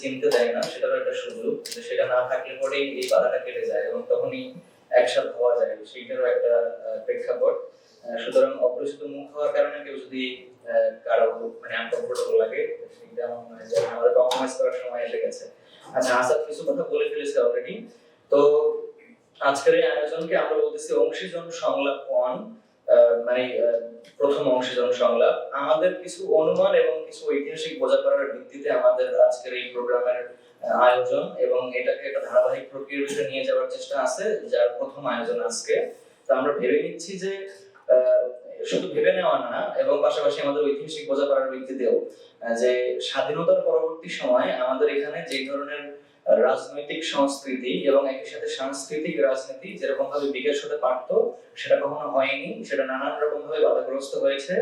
চিনতে দেয় না সেটারও একটা সুযোগ সেটা না থাকলে পরেই এই বাধাটা কেটে যায় এবং তখনই একসাথে হওয়া যায়। সেইটারও একটা প্রেক্ষাপট। সুতরাং অপরিচিত মুখ হওয়ার কারণে কেউ যদি কারও মানে আনকমফোর্টেবল লাগে আমার মনে হয় কম্প্রোমাইজ করার সময় এসে গেছে। আচ্ছা আসাদ, কিছু কথা বলে ফেলেছে অলরেডি তো আজকের এই আয়োজনকে আমরা বলতেছি অংশীজন সংলাপ ওয়ান মানে প্রথম অংশীজন সংলাপ। আমাদের কিছু অনুমান এবং কিছু ঐতিহাসিক বোঝাপড়ার ভিত্তিতে আমাদের আজকের এই প্রোগ্রামের আয়োজন এবং এটাকে একটা ধারাবাহিক প্রক্রিয়ার নিয়ে যাওয়ার চেষ্টা আছে, যার প্রথম আয়োজন আজকে। তো আমরা ভেবে নিচ্ছি যে শুধু ভেবে নেওয়া না, এবং পাশাপাশি আমাদের ঐতিহাসিক বোঝাপড়ার ভিত্তিতেও যে স্বাধীনতার পরবর্তী সময় আমাদের এখানে যে ধরনের রাজনৈতিক সংস্কৃতি এবং একই সাথে সাংস্কৃতিক রাজনীতি যেরকম ভাবে বিকাশ হতে পারত, সেটা কখনো হয়নি। সেটা নানান রকম ভাবে বাধাগ্রস্ত হয়েছে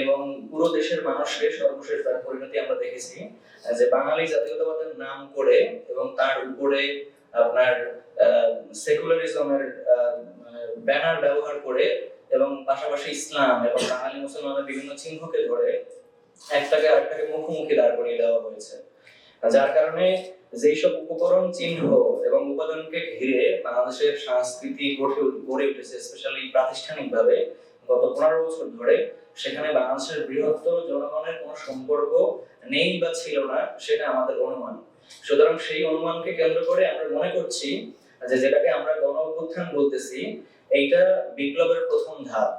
এবং পুরো দেশের মানুষকে সর্বশেষ তার পরিণতি আমরা দেখেছি। যে বাঙালি জাতীয়তাবাদের নাম করে এবং তার উপরে আপনার সেকুলারিজমের ব্যানার ব্যবহার করে এবং পাশাপাশি ইসলাম এবং বাঙালি মুসলমানের বিভিন্ন চিহ্নকে ধরে একটাকে আরেকটাকে মুখোমুখি দাঁড় করিয়ে দেওয়া হয়েছে। যার কারণে যেই সব উপকরণ চিহ্ন এবং উপাদানকে ঘিরে বাংলাদেশের সংস্কৃতি গড়ে গড়ে উঠেছে স্পেশালি প্রাতিষ্ঠানিকভাবে গত পনেরো বছর ধরে, সেখানে বাংলাদেশের বৃহত্তর জনগণের কোনো সম্পর্ক নেই বা ছিল না, সেটা আমাদের অনুমান। সুতরাং সেই অনুমানকে কেন্দ্র করে আমরা মনে করছি যে যেটাকে আমরা গণ অভ্যুত্থান বলতেছি, এইটা বিপ্লবের প্রথম ধাপ।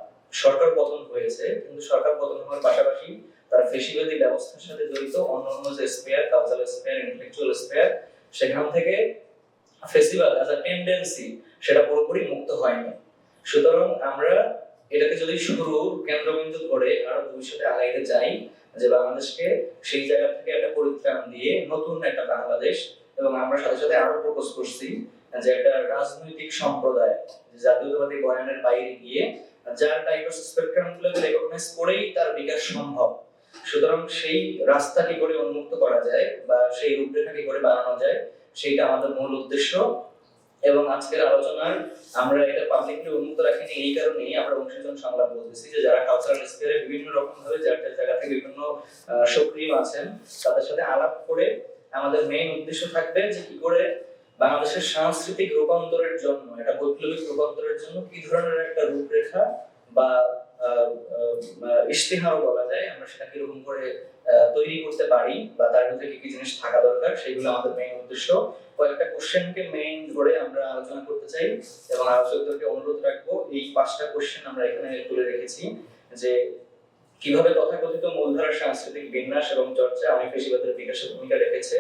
সরকার পতন হয়েছে, কিন্তু সরকার পতন হওয়ার পাশাপাশি ব্যবস্থার সাথে জড়িত অন্যান্য যে sphere cultural sphere intellectual sphere সেখান থেকে ফেসিবাদ অ্যাজ আ টেন্ডেন্সি সেটা পুরোপুরি মুক্ত হয়নি। সুতরাং আমরা এটাকে যদি শুরু কেন্দ্রবিন্দু ধরে আরও ভবিষ্যতে আগাইতে চাই, যে বাংলাদেশকে সেই জায়গা থেকে একটা পরিত্রাণ দিয়ে নতুন একটা বাংলাদেশ, এবং আমরা সাথে সাথে আরও প্রপোজ করছি যে একটা রাজনৈতিক সম্প্রদায় জাতীয়তাবাদী বয়ানের বাইরে গিয়ে যার ডাইভার্স স্পেকট্রাম গুলোকে রেকগনাইজ করেই তার বিকাশ সম্ভব। সুতরাং সেই রাস্তা কি করে উন্মুক্ত করা যায় বা সেই রূপরেখা কি করে বানানো যায়, সেইটা আমাদের মূল উদ্দেশ্য। এবং আজকের আলোচনার আমরা এটা পাবলিকলি উন্মুক্ত রাখিনি এই কারণেই আমরা অংশীজন সংলাপ বলতেছি যে যারা কালচারাল স্পেয়ারে বিভিন্ন রকম ভাবে যার জায়গা থেকে বিভিন্ন সক্রিয় আছেন, তাদের সাথে আলাপ করে আমাদের মেইন উদ্দেশ্য থাকবে যে কি করে বাংলাদেশের সাংস্কৃতিক রূপান্তরের জন্য, এটা বৈপ্লবিক রূপান্তরের জন্য কি ধরনের একটা রূপরেখা বা আহ, বলা যায়। আমরা সেটা কীরকম করে তৈরি করতে পারি বা তার মধ্যে কি কি জিনিস থাকা দরকার সেগুলো আমাদের মেইন উদ্দেশ্য। কয়েকটা কোশ্চেনকে মেইন ধরে আমরা আলোচনা করতে চাই এবং আলোচকদেরকে অনুরোধ রাখব এই পাঁচটা কোশ্চেন আমরা এখানে তুলে রেখেছি যে কীভাবে তথাকথিত মূলধারার সাংস্কৃতিক বিন্যাস এবং চর্চা আমি পেশিবাদের বিকাশে ভূমিকা রেখেছে।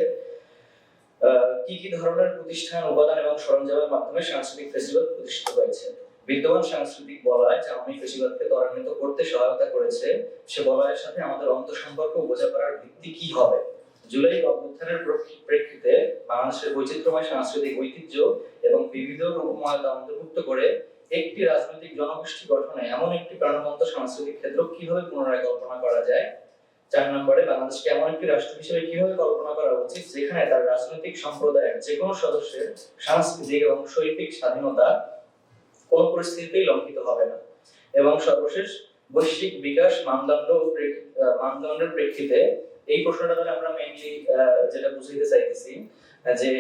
কি কি ধরনের প্রতিষ্ঠান উপাদান এবং সরঞ্জামের মাধ্যমে সাংস্কৃতিক ফেস্টিভ্যাল প্রতিষ্ঠিত হয়েছে? বিদ্যমান সাংস্কৃতিক বলয়, যা আমি ফেস্টিভ্যালকে ত্বরান্বিত করতে সহায়তা করেছে, সে বলয়ের সাথে আমাদের অন্তঃসম্পর্ক বোঝাপড়ার ভিত্তি কি হবে? জুলাই অভ্যুত্থানের প্রেক্ষিতে বাংলাদেশের বৈচিত্র্যময় সাংস্কৃতিক ঐতিহ্য এবং বিবিধ রূপময়তা অন্তর্ভুক্ত করে একটি রাজনৈতিক জনগোষ্ঠী গঠনে এমন একটি প্রাণবন্ত সাংস্কৃতিক ক্ষেত্র কীভাবে পুনরায় কল্পনা করা যায়? চার নম্বরে, বাংলাদেশকে এমন একটি রাষ্ট্র হিসেবে কীভাবে কল্পনা করা উচিত, যেখানে তার রাজনৈতিক সম্প্রদায়ের যে কোনো সদস্যের সাংস্কৃতিক এবং শৈল্পিক স্বাধীনতা কোন পরিস্থিতিতেই লঙ্ঘিত হবে না। এবং সর্বশেষ বৈশ্বিক বিকাশ মানদণ্ড মানদণ্ডের প্রেক্ষিতে এই প্রশ্নটা দ্বারা আমরা মেইনলি যেটা বুঝাইতে চাইতেছি যে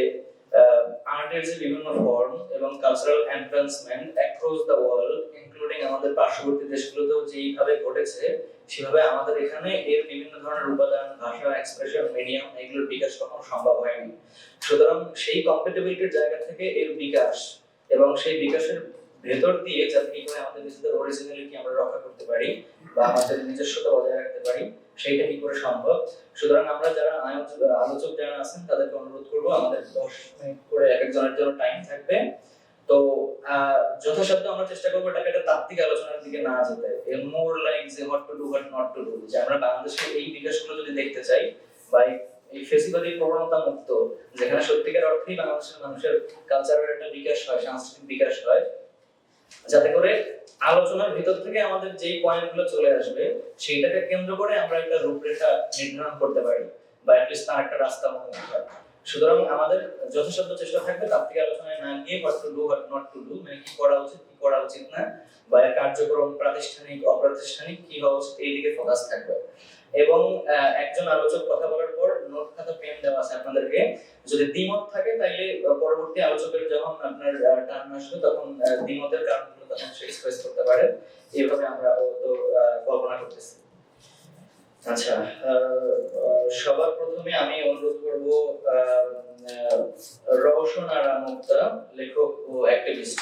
আর্টের যে বিভিন্ন ফর্ম এবং cultural advancement across the world including আমাদের পার্শ্ববর্তী দেশগুলোতেও যেইভাবে ঘটেছে, সেভাবে আমাদের এখানে এর বিভিন্ন ধরনের উপাদান, ভাষা এক্সপ্রেশন মিডিয়াম এগুলোর বিকাশ কখনো সম্ভব হয়নি। সুতরাং সেই কম্পেটেবিলিটির জায়গা থেকে এর বিকাশ এবং সেই বিকাশের ভেতর দিয়ে যাতে কি করে আমাদের নিজেদের অরিজিনালিটি আমরা রক্ষা করতে পারি বা আমাদের নিজস্বতা বজায় রাখতে পারি, সেইটা কি করে সম্ভব? সুতরাং আমরা যারা আলোচক যারা আছেন, তাদেরকে অনুরোধ করব আমাদের দশ মিনিট করে এক একজনের জন্য টাইম থাকবে। তো যথাসাধ্য আমরা চেষ্টা করব এটাকে একটা তাত্ত্বিক আলোচনার দিকে না যেতে। মোর লাইক যে what to do what not to do যে আমরা বাংলাদেশে এই বিকাশগুলো যদি দেখতে চাই, বা এই ফেসিবাদী প্রবণতা মুক্ত, যেখানে সত্যিকার অর্থেই বাংলাদেশের মানুষের কালচারের একটা বিকাশ হয়, সাংস্কৃতিক বিকাশ হয় যাতে করে আলোচনার ভিতর থেকে আমাদের যেই পয়েন্টগুলো চলে আসবে, সেইটাকে কেন্দ্র করে আমরা একটা রূপরেখা নির্ধারণ করতে পারি বা অ্যাটলিস্ট তার একটা রাস্তা উন্মুক্ত হয় সুতরাং আমাদের যথাসাধ্য চেষ্টা থাকবে তার থেকে আলোচনায় না গিয়ে what to do what not to do মানে কি করা উচিত, কি করা উচিত না, বা এর কার্যক্রম প্রাতিষ্ঠানিক, অপ্রাতিষ্ঠানিক, কি হওয়া উচিত এই দিকে ফোকাস থাকবে। এবং একজন আলোচক কথা বলার পর নোট দেওয়া আছে আপনাদেরকে। যদি দ্বিমত থাকে আহ, পরবর্তী আলোচকের যখন আপনার টার্ন আসবে তখন দ্বিমতের কারণগুলো তখন সে এক্সপ্রেস করতে পারে। এইভাবে আমরা আপাতত কল্পনা করতেছি। আচ্ছা সবার প্রথমে আমি অনুরোধ করব রওশন আরা মুক্তা লেখক ও অ্যাক্টিভিস্ট